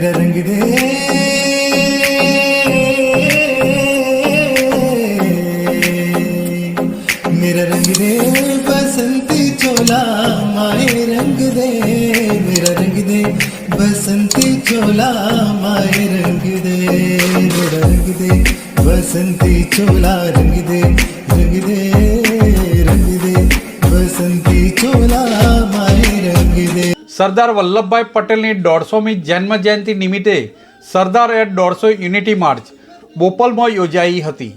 मेरा रंग दे मेरा रंग दे बसंती चोला माए रंग दे मेरा रंग दे बसंती चोला माए रंग दे मेरा रंग दे बसंती चोला रंग दे रंग સરદાર વલ્લભભાઈ પટેલની દોઢસોમી જન્મ જયંતિ નિમિત્તે સરદાર એટ દોઢસો યુનિટી માર્ચ બોપલમાં યોજાઈ હતી.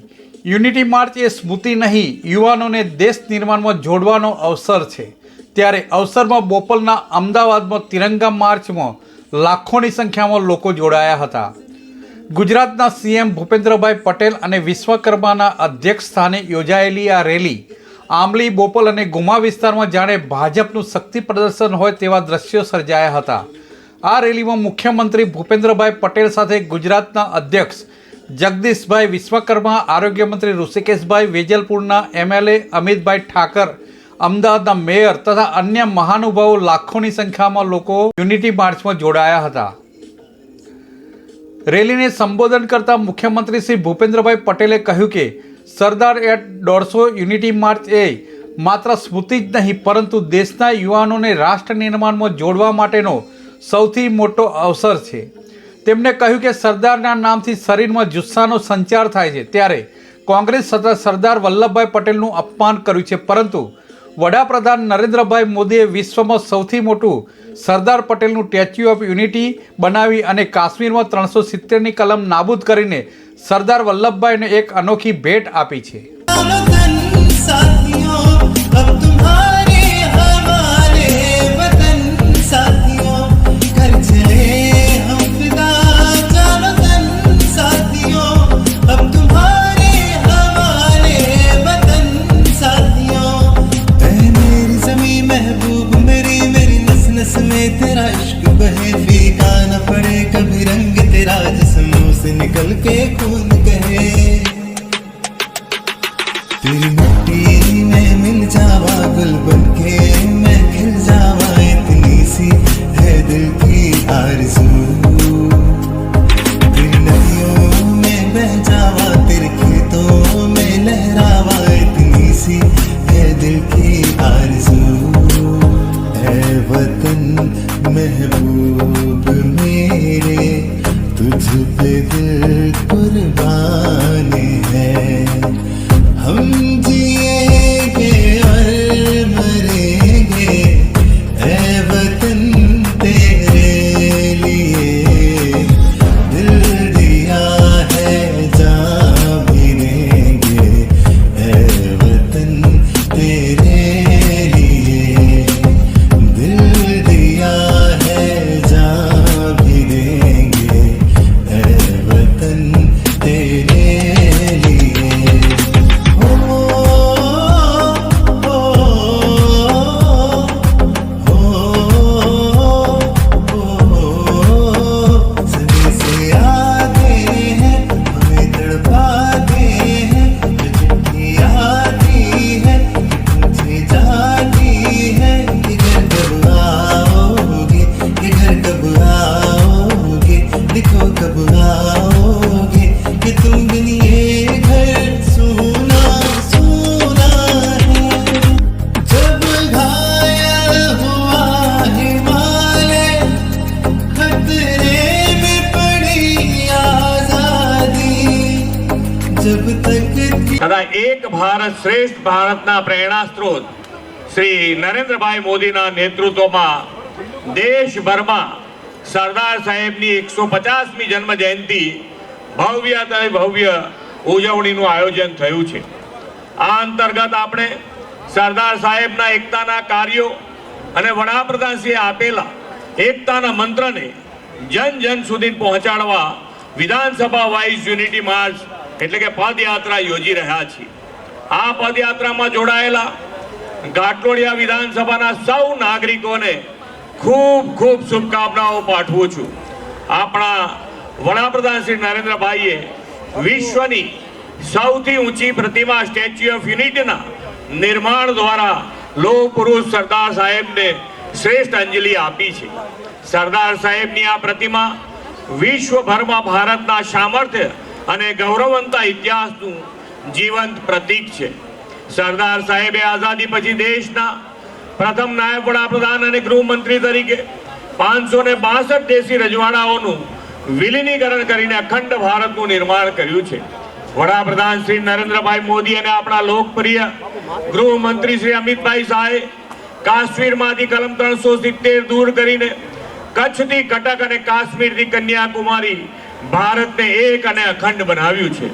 યુનિટી માર્ચ એ સ્મૃતિ નહીં, યુવાનોને દેશ નિર્માણમાં જોડવાનો અવસર છે. ત્યારે અવસરમાં બોપલના અમદાવાદમાં તિરંગા માર્ચમાં લાખોની સંખ્યામાં લોકો જોડાયા હતા. ગુજરાતના સીએમ ભૂપેન્દ્રભાઈ પટેલ અને વિશ્વકર્માના અધ્યક્ષ સ્થાને યોજાયેલી આ રેલી આંબલી, બોપલ અને ગુમા વિસ્તારમાં જાણે ભાજપનું શક્તિ પ્રદર્શન હોય તેવા દ્રશ્યો સર્જાયા હતા. આ રેલીમાં મુખ્યમંત્રી ભૂપેન્દ્રભાઈ પટેલ સાથે ગુજરાતના અધ્યક્ષ જગદીશભાઈ વિશ્વકર્મા આરોગ્યમંત્રી ઋષિકેશભાઈ વેજલપુરના એમએલએ અમિતભાઈ ઠાકર, અમદાવાદના મેયર તથા અન્ય મહાનુભાવો લાખોની સંખ્યામાં લોકો યુનિટી માર્ચમાં જોડાયા હતા. રેલીને સંબોધન કરતા મુખ્યમંત્રી શ્રી ભૂપેન્દ્રભાઈ પટેલે કહ્યું કે સરદાર એટ દોઢસો યુનિટી માર્ચ એ માત્ર સ્મૃતિ જ નહીં, પરંતુ દેશના યુવાનોને રાષ્ટ્ર નિર્માણમાં જોડવા માટેનો સૌથી મોટો અવસર છે. તેમણે કહ્યું કે સરદારના નામથી શરીરમાં જુસ્સાનો સંચાર થાય છે. ત્યારે કોંગ્રેસ સતત સરદાર વલ્લભભાઈ પટેલનું અપમાન કર્યું છે. પરંતુ વડાપ્રધાન નરેન્દ્રભાઈ મોદીએ વિશ્વમાં સૌથી મોટું સરદાર પટેલનું સ્ટેચ્યુ ઓફ યુનિટી બનાવી અને કાશ્મીરમાં ત્રણસો સિત્તેરની કલમ નાબૂદ કરીને સરદાર વલ્લભભાઈને એક અનોખી ભેટ આપી છે. महबूब मेरे तुझ पे दिल એક ભારત શ્રેષ્ઠ ભારતના પ્રેરણા સ્ત્રોત શ્રી નરેન્દ્રભાઈ મોદીના નેતૃત્વમાં દેશભરમાં સરદાર સાહેબની એકસો પચાસમી જન્મ જયંતિ ભવ્યતા ભવ્ય ઉજવણીનું આયોજન થયું છે. આ અંતર્ગત આપણે સરદાર સાહેબના એકતાના કાર્યો અને વડાપ્રધાનશ્રીએ આપેલા એકતાના મંત્રને જન જન સુધી પહોંચાડવા વિધાનસભા વાઇઝ યુનિટી માર્ચ એટલે કે પદયાત્રા યોજી રહ્યા છીએ. આ પદયાત્રામાં જોડાયેલા ગાટલોડિયા વિધાનસભાના સૌ નાગરિકોને ખૂબ ખૂબ શુભકામનાઓ પાઠવું છું. આપણા વડાપ્રધાન શ્રી નરેન્દ્રભાઈએ વિશ્વની સૌથી ઊંચી પ્રતિમા સ્ટેચ્યુ ઓફ યુનિટીના નિર્માણ દ્વારા લોહ પુરુષ સરદાર સાહેબને શ્રેષ્ઠ અંજલિ આપી છે. સરદાર સાહેબની આ પ્રતિમા વિશ્વભરમાં ભારતના સામર્થ્ય અને ગૌરવવંતા ઇતિહાસનું જીવંત પ્રતીક છે. સરદાર સાહેબે આઝાદી પછી દેશના પ્રથમ નાયબ વડાપ્રધાન અને ગૃહમંત્રી તરીકે પાંચસો ને બાસઠ દેશી રજવાડાઓનું વિલીનીકરણ કરીને અખંડ ભારતનું નિર્માણ કર્યું છે. વડાપ્રધાન શ્રી નરેન્દ્રભાઈ મોદી અને આપણા લોકપ્રિય ગૃહમંત્રી શ્રી અમિતભાઈ શાહે કાશ્મીરમાંથી કલમ ત્રણસો સિત્તેર દૂર કરીને કચ્છથી કટક અને કાશ્મીરથી કન્યાકુમારી ભારતને એક અને અખંડ બનાવ્યું છે.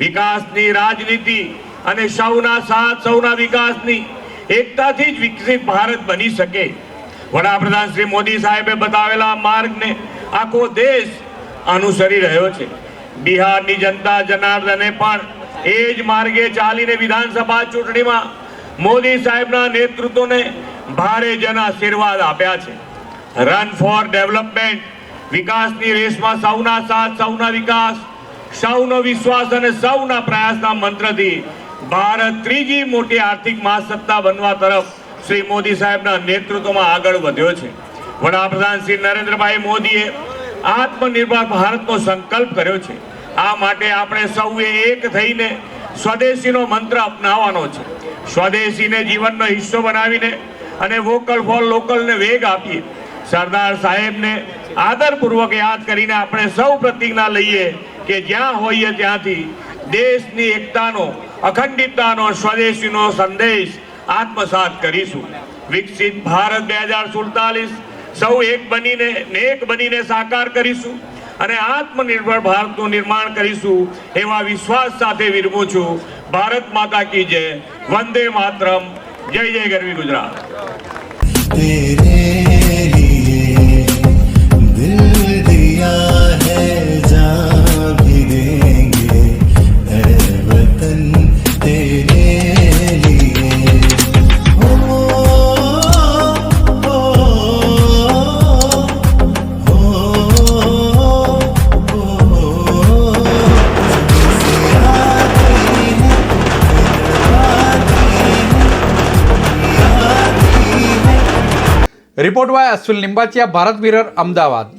વિકાસની રાજનીતિ અને સૌના સાથ, સૌના વિકાસની એકતાથી જ વિકસિત ભારત બની શકે. વડાપ્રધાન શ્રી મોદી સાહેબે બતાવેલા માર્ગને આખો દેશ અનુસરી રહ્યો છે. બિહારની જનતા જનાર્દને પણ એ જ માર્ગે ચાલીને વિધાનસભા ચૂંટણીમાં મોદી સાહેબના નેતૃત્વને ભારે જન આશીર્વાદ આપ્યા છે. રન ફોર ડેવલપમેન્ટ વિકાસની રેસમાં સૌના સાથ, સૌના વિકાસ સૌનો વિશ્વાસ અને સૌના પ્રયાસના મંત્રથી ભારત ત્રીજી મોટી આર્થિક મહાસત્તા બનવા તરફ શ્રી મોદી સાહેબના નેતૃત્વમાં આગળ વધ્યો છે. વડાપ્રધાન શ્રી નરેન્દ્રભાઈ મોદીએ આત્મનિર્ભર ભારતનો સંકલ્પ કર્યો છે. આ માટે આપણે સૌએ એક થઈને સ્વદેશીનો મંત્ર અપનાવવાનો છે. સ્વદેશીને જીવનનો હિસ્સો બનાવીને અને વોકલ ફોર લોકલને વેગ આપીએ. સરદાર સાહેબને આદરપૂર્વક યાદ કરીને આપણે સૌ પ્રતિજ્ઞા લઈએ કે જ્યાં હોઈએ ત્યાંથી દેશની એકતાનો, અખંડિતતાનો, સ્વદેશીનો સંદેશ આત્મસાત કરીશું. વિકસિત ભારત બે હજાર સુડતાલીસ, સૌ એક બનીને, નેક બનીને સાકાર કરીશું અને આત્મનિર્ભર ભારતનું નિર્માણ કરીશું એવા વિશ્વાસ સાથે વિરમું છું. ભારત માતા કી જય. વંદે માતરમ. જય જય ગરવી Gujarat. Report by Ashwin Limbachiya Bharat mirror Ahmedabad.